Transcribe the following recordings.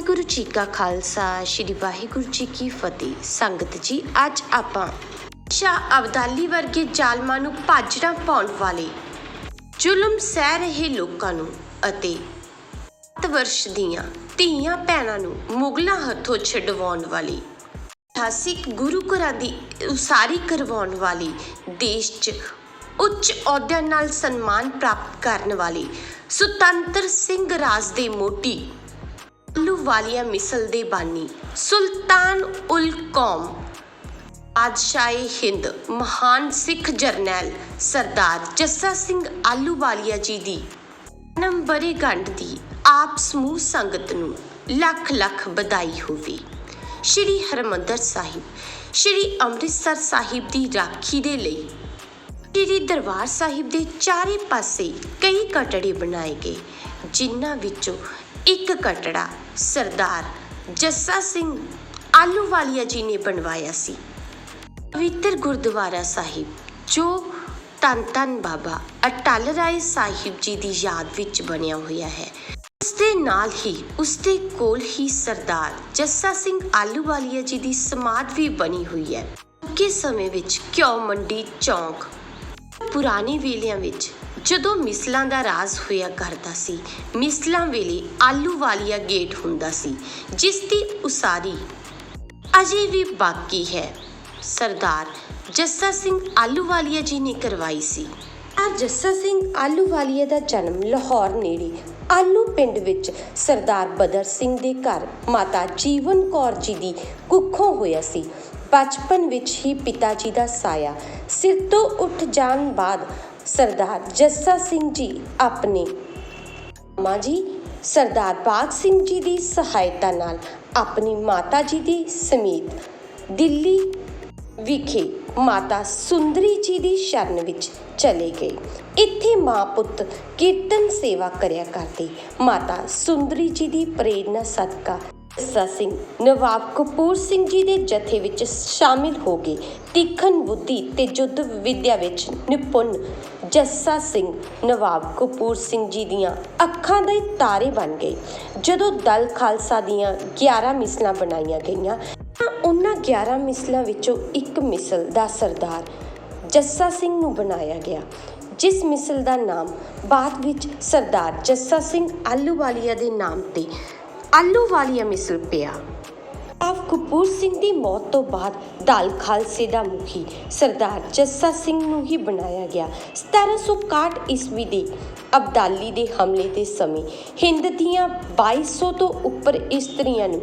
ਵਾਹਿਗੁਰੂ ਜੀ ਕਾ ਖਾਲਸਾ, ਸ੍ਰੀ ਵਾਹਿਗੁਰੂ ਜੀ ਕੀ ਫਤਿਹ। ਸੰਗਤ ਜੀ, ਅੱਜ ਆਪਾਂ ਸ਼ਾਹ ਅਬਦਾਲੀ ਵਰਗੇ ਜ਼ਾਲਮਾਂ ਨੂੰ ਭਾਜੜਾ ਪਾਉਣ ਵਾਲੇ ਜ਼ੁਲਮ ਸਹਿ ਰਹੇ ਲੋਕਾਂ ਨੂੰ ਅਤੇ 7 ਵਰਸ਼ ਦੀਆਂ ਧੀਆਂ ਭੈਣਾਂ ਨੂੰ ਮੁਗਲਾਂ ਹੱਥੋਂ ਛਡਵਾਉਣ ਵਾਲੀ, ਇਤਿਹਾਸਿਕ ਗੁਰੂ ਘਰਾਂ ਦੀ ਉਸਾਰੀ ਕਰਵਾਉਣ ਵਾਲੀ, ਦੇਸ਼ 'ਚ ਉੱਚ ਅਹੁਦਿਆਂ ਨਾਲ ਸਨਮਾਨ ਪ੍ਰਾਪਤ ਕਰਨ ਵਾਲੀ ਸੁਤੰਤਰ ਸਿੰਘ ਰਾਜ ਦੇ ਮੋਟੀ ਮੋਢੀ ਆਲੂਵਾਲੀਆ ਮਿਸਲ ਦੇ ਬਾਨੀ, ਸੁਲਤਾਨ ਉਲ ਕੌਮ, ਬਾਦਸ਼ਾਹੇ ਹਿੰਦ, ਮਹਾਨ ਸਿੱਖ ਜਰਨੈਲ ਸਰਦਾਰ ਜੱਸਾ ਸਿੰਘ ਆਲੂਵਾਲੀਆ ਜੀ ਦੀ ਜਨਮ ਵਰ੍ਹੇਗੰਢ ਦੀ ਆਪ ਸਮੂਹ ਸੰਗਤ ਨੂੰ ਲੱਖ ਲੱਖ ਵਧਾਈ ਹੋਵੇ। ਸ਼੍ਰੀ ਹਰਮੰਦਰ ਸਾਹਿਬ, ਸ਼੍ਰੀ ਅੰਮ੍ਰਿਤਸਰ ਸਾਹਿਬ ਦੀ ਰਾਖੀ ਦੇ ਲਈ ਸ਼੍ਰੀ ਦਰਬਾਰ ਸਾਹਿਬ ਦੇ ਚਾਰੇ ਪਾਸੇ ਕਈ ਕਟੜੇ ਬਣਾਏ ਗਏ, ਜਿਨ੍ਹਾਂ ਵਿੱਚੋਂ ਇੱਕ ਕਟੜਾ, ਸਰਦਾਰ ਜੱਸਾ ਸਿੰਘ ਆਲੂਵਾਲੀਆ ਜੀ ਨੇ ਬਣਵਾਇਆ ਸੀ। ਪਵਿੱਤਰ ਗੁਰਦੁਆਰਾ ਸਾਹਿਬ, ਜੋ ਧੰਨ ਧੰਨ ਬਾਬਾ ਅਟਲ ਰਾਏ ਸਾਹਿਬ ਜੀ ਦੀ ਯਾਦ ਵਿੱਚ ਬਣਿਆ ਹੋਇਆ ਹੈ। ਉਸ ਦੇ ਨਾਲ ਹੀ ਉਸ ਦੇ ਕੋਲ ਹੀ ਸਰਦਾਰ ਜੱਸਾ ਸਿੰਘ ਆਲੂਵਾਲੀਆ ਜੀ ਦੀ ਸਮਾਧ ਵੀ ਬਣੀ ਹੋਈ ਹੈ। ਕਿ ਸਮੇਂ ਵਿੱਚ ਕਿਉ ਮੰਡੀ ਚੌਂਕ, ਪੁਰਾਣੇ ਵੇਲਿਆਂ ਵਿੱਚ ਜਦੋਂ ਮਿਸਲਾਂ ਦਾ ਰਾਜ ਹੋਇਆ ਕਰਦਾ ਸੀ, ਮਿਸਲਾਂ ਵੇਲੇ ਆਲੂ ਵਾਲੀਆ ਗੇਟ ਹੁੰਦਾ ਸੀ, ਜਿਸ ਦੀ ਉਸਾਰੀ ਅਜੇ ਵੀ ਬਾਕੀ ਹੈ। ਸਰਦਾਰ ਜੱਸਾ ਸਿੰਘ ਆਲੂਵਾਲੀਆ ਜੀ ਨੇ ਕਰਵਾਈ ਸੀ। ਆ ਜੱਸਾ ਸਿੰਘ ਆਲੂਵਾਲੀਆ ਦਾ ਜਨਮ ਲਾਹੌਰ ਨੇੜੇ, ਆਲੂ ਪਿੰਡ ਵਿੱਚ ਸਰਦਾਰ ਬਦਰ ਸਿੰਘ ਦੇ ਘਰ ਮਾਤਾ ਜੀਵਨ ਕੌਰ ਜੀ ਦੀ ਕੁੱਖੋਂ ਹੋਇਆ ਸੀ। ਬਚਪਨ ਵਿੱਚ ਹੀ ਪਿਤਾ ਜੀ ਦਾ ਸਾਇਆ ਸਿਰ ਤੋਂ ਉੱਠ ਜਾਣ ਬਾਅਦ ਸਰਦਾਰ ਜੱਸਾ ਸਿੰਘ ਜੀ ਆਪਣੇ। ਮਾਂ ਜੀ, ਸਰਦਾਰ ਬਾਗ ਸਿੰਘ ਜੀ ਦੀ ਸਹਾਇਤਾ ਨਾਲ ਆਪਣੀ ਮਾਤਾ ਜੀ ਦੇ ਸਮੇਤ ਦਿੱਲੀ ਵਿਖੇ ਮਾਤਾ ਸੁੰਦਰੀ ਜੀ ਦੀ ਸ਼ਰਨ ਵਿੱਚ ਚਲੇ ਗਏ। ਇੱਥੇ ਮਾਂ ਪੁੱਤ ਕੀਰਤਨ ਸੇਵਾ ਕਰਿਆ ਕਰਦੇ। ਮਾਤਾ ਸੁੰਦਰੀ ਜੀ ਦੀ ਪ੍ਰੇਰਣਾ ਸਦਕਾ ਜੱਸਾ ਸਿੰਘ ਨਵਾਬ ਕਪੂਰ ਸਿੰਘ ਜੀ ਦੇ ਜਥੇ ਵਿੱਚ ਸ਼ਾਮਿਲ ਹੋ ਗਏ। ਤਿੱਖਣ ਬੁੱਧੀ ਤੇ ਯੁੱਧ ਵਿਦਿਆ ਵਿੱਚ ਨਿਪੁੰਨ ਜੱਸਾ ਸਿੰਘ ਨਵਾਬ ਕਪੂਰ ਸਿੰਘ ਜੀ ਦੀਆਂ ਅੱਖਾਂ ਦੇ ਤਾਰੇ ਬਣ ਗਏ। ਜਦੋਂ ਦਲ ਖਾਲਸਾ ਦੀਆਂ 11 ਮਿਸਲਾਂ ਬਣਾਈਆਂ ਗਈਆਂ, ਤਾਂ ਉਹਨਾਂ 11 ਮਿਸਲਾਂ ਵਿੱਚੋਂ ਇੱਕ ਮਿਸਲ ਦਾ ਸਰਦਾਰ ਜੱਸਾ ਸਿੰਘ ਨੂੰ ਬਣਾਇਆ ਗਿਆ, ਜਿਸ ਮਿਸਲ ਦਾ ਨਾਮ ਬਾਅਦ ਵਿੱਚ ਸਰਦਾਰ ਜੱਸਾ ਸਿੰਘ ਆਲੂਵਾਲੀਆ ਦੇ ਨਾਮ ਤੇ ਆਲੂਵਾਲੀਆ ਮਿਸਲ ਪਿਆ। ਆਪ ਕਪੂਰ ਸਿੰਘ ਦੀ ਮੌਤ ਤੋਂ ਬਾਅਦ ਦਲ ਖਾਲਸੇ ਦਾ ਮੁਖੀ ਸਰਦਾਰ ਜੱਸਾ ਸਿੰਘ ਨੂੰ ਹੀ ਬਣਾਇਆ ਗਿਆ। 1761 ਈਸਵੀ ਦੇ ਅਬਦਾਲੀ ਦੇ ਹਮਲੇ ਦੇ ਸਮੇਂ ਹਿੰਦ ਦੀਆਂ 2200 ਤੋਂ ਉੱਪਰ ਇਸਤਰੀਆਂ ਨੂੰ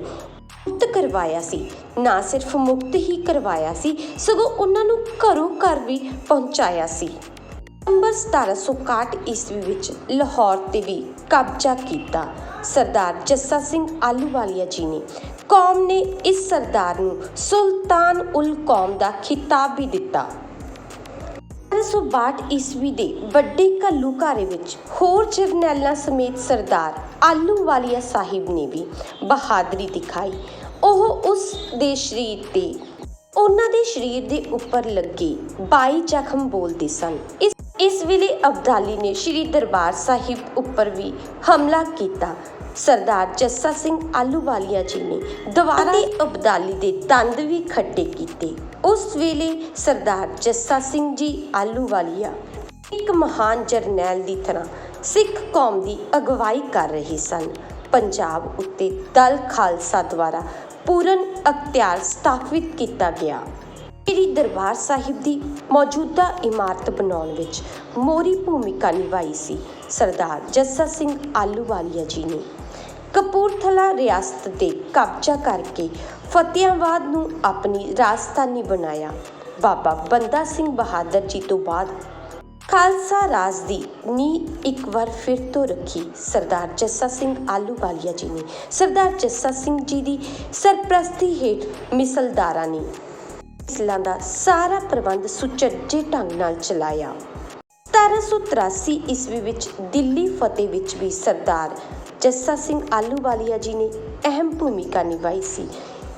ਮੁਕਤ ਕਰਵਾਇਆ ਸੀ। ਨਾ ਸਿਰਫ ਮੁਕਤ ਹੀ ਕਰਵਾਇਆ ਸੀ, ਸਗੋਂ ਉਹਨਾਂ ਨੂੰ ਘਰੋਂ ਘਰ ਵੀ ਪਹੁੰਚਾਇਆ ਸੀ। ਨਵੰਬਰ 1761 ਈਸਵੀ ਵਿੱਚ ਲਾਹੌਰ ਤੇ ਵੀ ਕਬਜ਼ਾ ਕੀਤਾ। ਸਰਦਾਰ ਜੱਸਾ ਸਿੰਘ ਆਲੂਵਾਲੀਆ ਜੀ ਨੇ। ਕੌਮ ਨੇ ਇਸ ਸਰਦਾਰ ਨੂੰ ਸੁਲਤਾਨ ਉਲ ਕੌਮ ਦਾ ਖਿਤਾਬ ਵੀ ਦਿੱਤਾ। 1762 ਈਸਵੀ ਦੇ ਵੱਡੇ ਘੱਲੂਘਾਰੇ ਵਿੱਚ ਹੋਰ ਜਰਨੈਲਾਂ ਸਮੇਤ ਸਰਦਾਰ ਆਲੂਵਾਲੀਆ ਸਾਹਿਬ ਨੇ ਵੀ ਬਹਾਦਰੀ ਦਿਖਾਈ। ਉਹ ਉਸ ਦੇ ਸ਼ਰੀਰ ਤੇ, ਉਹਨਾਂ ਦੇ ਸਰੀਰ ਦੇ ਉੱਪਰ ਲੱਗੇ 22 ਜ਼ਖਮ ਬੋਲਦੇ ਸਨ। ਇਸ ਇਸ ਵੇਲੇ ਅਬਦਾਲੀ ਨੇ ਸ਼੍ਰੀ ਦਰਬਾਰ ਸਾਹਿਬ ਉੱਪਰ ਵੀ ਹਮਲਾ ਕੀਤਾ। ਸਰਦਾਰ ਜੱਸਾ ਸਿੰਘ ਆਲੂਵਾਲੀਆ ਜੀ ਨੇ ਦੁਬਾਰਾ ਅਬਦਾਲੀ ਦੇ ਦੰਦ ਵੀ ਖੱਟੇ ਕੀਤੇ। ਉਸ ਵੇਲੇ ਸਰਦਾਰ ਜੱਸਾ ਸਿੰਘ ਜੀ ਆਲੂਵਾਲੀਆ ਇੱਕ ਮਹਾਨ ਜਰਨੈਲ ਦੀ ਤਰ੍ਹਾਂ ਸਿੱਖ ਕੌਮ ਦੀ ਅਗਵਾਈ ਕਰ ਰਹੇ ਸਨ। ਪੰਜਾਬ ਉੱਤੇ ਦਲ ਖਾਲਸਾ ਦੁਆਰਾ ਪੂਰਨ ਅਖਤਿਆਰ ਸਥਾਪਿਤ ਕੀਤਾ ਗਿਆ। ਸ੍ਰੀ ਦਰਬਾਰ ਸਾਹਿਬ ਦੀ ਮੌਜੂਦਾ ਇਮਾਰਤ ਬਣਾਉਣ ਵਿੱਚ ਮੋਰੀ ਭੂਮਿਕਾ ਨਿਭਾਈ ਸੀ ਸਰਦਾਰ ਜੱਸਾ ਸਿੰਘ ਆਲੂਵਾਲੀਆ ਜੀ ਨੇ। ਕਪੂਰਥਲਾ ਰਿਆਸਤ ਤੇ ਕਬਜ਼ਾ ਕਰਕੇ ਫਤਿਆਬਾਦ ਨੂੰ ਆਪਣੀ ਰਾਜਧਾਨੀ ਬਣਾਇਆ। ਬਾਬਾ ਬੰਦਾ ਸਿੰਘ ਬਹਾਦਰ ਜੀ ਤੋਂ ਬਾਅਦ ਖਾਲਸਾ ਰਾਜ ਦੀ ਨੀਂਹ ਇੱਕ ਵਾਰ ਫਿਰ ਤੋਂ ਰੱਖੀ ਸਰਦਾਰ ਜੱਸਾ ਸਿੰਘ ਆਲੂਵਾਲੀਆ ਜੀ ਨੇ। ਸਰਦਾਰ ਜੱਸਾ ਸਿੰਘ ਜੀ ਦੀ ਸਰਪ੍ਰਸਤੀ ਹੇਠ ਮਿਸਲਦਾਰਾਂ ਨੇ ਮਿਸਲਾਂ ਦਾ ਸਾਰਾ ਪ੍ਰਬੰਧ ਸੁਚੱਜੇ ਢੰਗ ਨਾਲ ਚਲਾਇਆ। 1783 ਈਸਵੀ ਵਿੱਚ ਦਿੱਲੀ ਫਤਿਹ ਵਿੱਚ ਵੀ ਸਰਦਾਰ ਜੱਸਾ ਸਿੰਘ ਆਲੂਵਾਲੀਆ ਜੀ ਨੇ ਅਹਿਮ ਭੂਮਿਕਾ ਨਿਭਾਈ ਸੀ।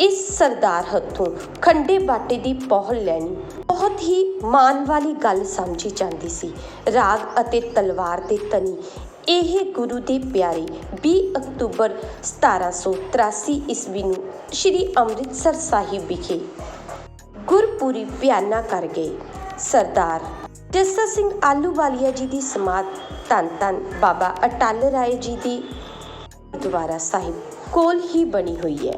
ਇਸ ਸਰਦਾਰ ਹੱਥੋਂ ਖੰਡੇ ਬਾਟੇ ਦੀ ਪਹੁਲ ਲੈਣੀ ਬਹੁਤ ਹੀ ਮਾਣ ਵਾਲੀ ਗੱਲ ਸਮਝੀ ਜਾਂਦੀ ਸੀ। ਰਾਗ ਅਤੇ ਤਲਵਾਰ ਦੇ ਤਨੀ ਇਹ ਗੁਰੂ ਦੇ ਪਿਆਰੇ 20 ਅਕਤੂਬਰ 1783 ਈਸਵੀ ਨੂੰ ਸ੍ਰੀ ਅੰਮ੍ਰਿਤਸਰ ਸਾਹਿਬ ਵਿਖੇ ਗੁਰਪੁਰੀ ਬਿਆਨਾ ਕਰ ਗਏ। ਸਰਦਾਰ ਜੱਸਾ ਸਿੰਘ ਆਲੂਵਾਲੀਆ ਜੀ ਦੀ ਸਮਾਧ ਧੰਨ ਧੰਨ ਬਾਬਾ ਅਟਲ ਰਾਏ ਜੀ ਦੀ ਗੁਰਦੁਆਰਾ ਸਾਹਿਬ ਕੋਲ ਹੀ ਬਣੀ ਹੋਈ ਹੈ।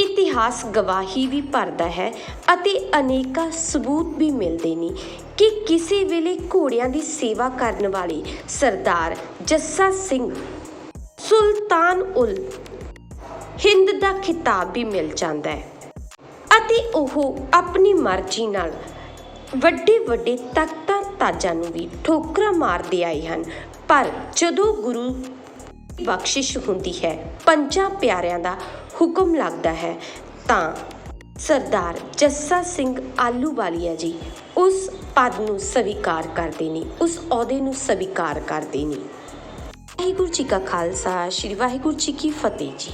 ਇਤਿਹਾਸ ਗਵਾਹੀ ਵੀ ਭਰਦਾ ਹੈ ਅਤੇ ਅਨੇਕਾਂ ਸਬੂਤ ਵੀ ਮਿਲਦੇ ਨੇ ਕਿ ਕਿਸੇ ਵੇਲੇ ਘੋੜਿਆਂ ਦੀ ਸੇਵਾ ਕਰਨ ਵਾਲੇ ਸਰਦਾਰ ਜੱਸਾ ਸਿੰਘ ਸੁਲਤਾਨ ਉਲ ਹਿੰਦ ਦਾ ਖਿਤਾਬ ਵੀ ਮਿਲ ਜਾਂਦਾ ਹੈ। ਅਤੇ ਉਹ ਆਪਣੀ ਮਰਜ਼ੀ ਨਾਲ ਵੱਡੇ ਵੱਡੇ ਤਖਤਾਂ ਤਾਜਾਂ ਨੂੰ ਵੀ ਠੋਕਰਾਂ ਮਾਰਦੇ ਆਏ ਹਨ। ਪਰ ਜਦੋਂ ਗੁਰੂ ਬਖਸ਼ਿਸ਼ ਹੁੰਦੀ ਹੈ, ਪੰਜਾਂ ਪਿਆਰਿਆਂ ਦਾ ਹੁਕਮ ਲੱਗਦਾ ਹੈ, ਤਾਂ ਸਰਦਾਰ ਜੱਸਾ ਸਿੰਘ ਆਲੂਵਾਲੀਆ ਜੀ ਉਸ ਪਦ ਨੂੰ ਸਵੀਕਾਰ ਕਰਦੇ ਨੇ, ਉਸ ਅਹੁਦੇ ਨੂੰ ਸਵੀਕਾਰ ਕਰਦੇ ਨੇ। ਵਾਹਿਗੁਰੂ ਜੀ ਕਾ ਖਾਲਸਾ, ਸ੍ਰੀ ਵਾਹਿਗੁਰੂ ਜੀ ਕੀ ਫਤਿਹ ਜੀ।